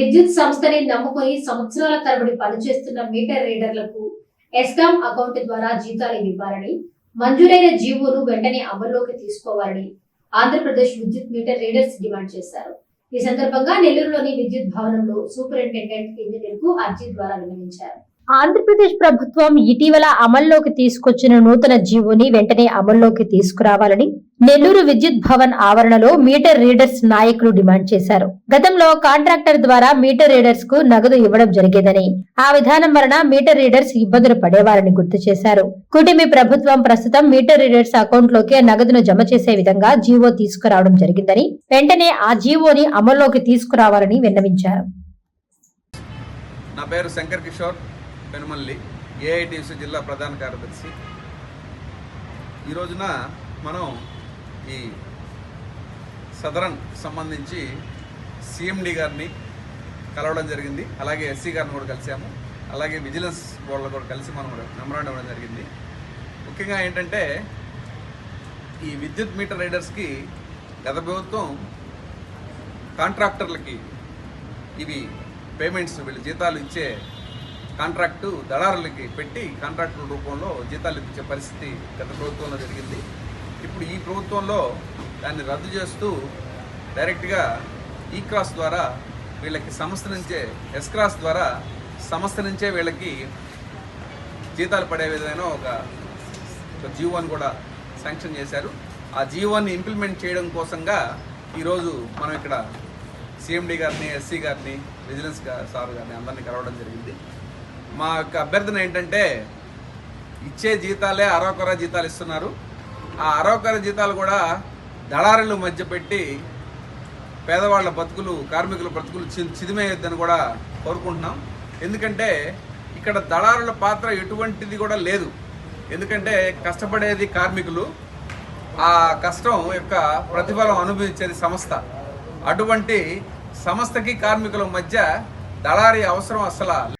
విద్యుత్ సంస్థని నమ్ముకొని సంవత్సరాల తరబడి పనిచేస్తున్న మీటర్ రీడర్లకు ఎస్కామ్ అకౌంట్ ద్వారా జీతాలు ఇవ్వాలని మంజూరైన జీవోను వెంటనే అమల్లోకి తీసుకోవాలని ఆంధ్రప్రదేశ్ విద్యుత్ మీటర్ రీడర్స్ డిమాండ్ చేశారు. ఈ సందర్భంగా నెల్లూరులోని విద్యుత్ భవనంలో సూపరింటెండెంట్ ఇంజనీర్కు అర్జీ ద్వారా విన్నవించారు. ఆంధ్రప్రదేశ్ ప్రభుత్వం ఇటీవల అమల్లోకి తీసుకొచ్చిన నూతన జీవోని వెంటనే అమల్లోకి తీసుకురావాలని నెల్లూరు విద్యుత్ భవన్ ఆవరణలో మీటర్ రీడర్స్ నాయకులు డిమాండ్ చేశారు. గతంలో కాంట్రాక్టర్ ద్వారా మీటర్ రీడర్స్కు నగదు ఇవ్వడం జరిగేదని ఆ విధానం వలన మీటర్ రీడర్స్ ఇబ్బందులు పడేవారని గుర్తు చేశారు. కూటమి ప్రభుత్వం ప్రస్తుతం మీటర్ రీడర్స్ అకౌంట్ లోకే నగదును జమ చేసే విధంగా జీవో తీసుకురావడం జరిగిందని వెంటనే ఆ జీవోని అమల్లోకి తీసుకురావాలని విన్నవించారు. నా పేరు శంకర్ కిషోర్. పెనుమల్లి ఏఐటిసి జిల్లా ప్రధాన కార్యదర్శి. ఈ రోజున మనం ఈ సదరన్ సంబంధించి సిఎండి గారిని కలవడం జరిగింది. అలాగే ఎస్సీ గారిని కూడా కలిసాము. అలాగే విజిలెన్స్ బోర్డులో కూడా కలిసి మనం మెమరాండం ఇవ్వడం జరిగింది. ముఖ్యంగా ఏంటంటే ఈ విద్యుత్ మీటర్ రైడర్స్కి గత ప్రభుత్వం కాంట్రాక్టర్లకి ఇవి పేమెంట్స్ వీళ్ళు జీతాలు ఇచ్చే కాంట్రాక్టు దళారులకి పెట్టి కాంట్రాక్టుల రూపంలో జీతాలు ఇచ్చే పరిస్థితి గత ప్రభుత్వంలో జరిగింది. ఇప్పుడు ఈ ప్రభుత్వంలో దాన్ని రద్దు చేస్తూ డైరెక్ట్గా ఈ క్రాస్ ద్వారా వీళ్ళకి సంస్థ నుంచే ఎస్ క్రాస్ ద్వారా సంస్థ నుంచే వీళ్ళకి జీతాలు పడే విధమైన ఒక ఒక జీవోని కూడా శాంక్షన్ చేశారు. ఆ జీవోని ఇంప్లిమెంట్ చేయడం కోసంగా ఈరోజు మనం ఇక్కడ సిఎండి గారిని ఎస్సీ గారిని విజిలెన్స్ గా- సార్ గారిని అందరినీ కలవడం జరిగింది. మా యొక్క అభ్యర్థన ఏంటంటే ఇచ్చే జీతాలే అరవకర జీతాలు ఇస్తున్నారు. ఆ అరవకర జీతాలు కూడా దళారులు మధ్య పెట్టి పేదవాళ్ళ బతుకులు కార్మికుల బతుకులు చి- చిదిమేయొద్దని కూడా కోరుకుంటున్నాం. ఎందుకంటే ఇక్కడ దళారుల పాత్ర ఎటువంటిది కూడా లేదు. ఎందుకంటే కష్టపడేది కార్మికులు. ఆ కష్టం యొక్క ప్రతిఫలం అనుభవించేది సంస్థ. అటువంటి సంస్థకి కార్మికుల మధ్య దళారీ అవసరం అసలు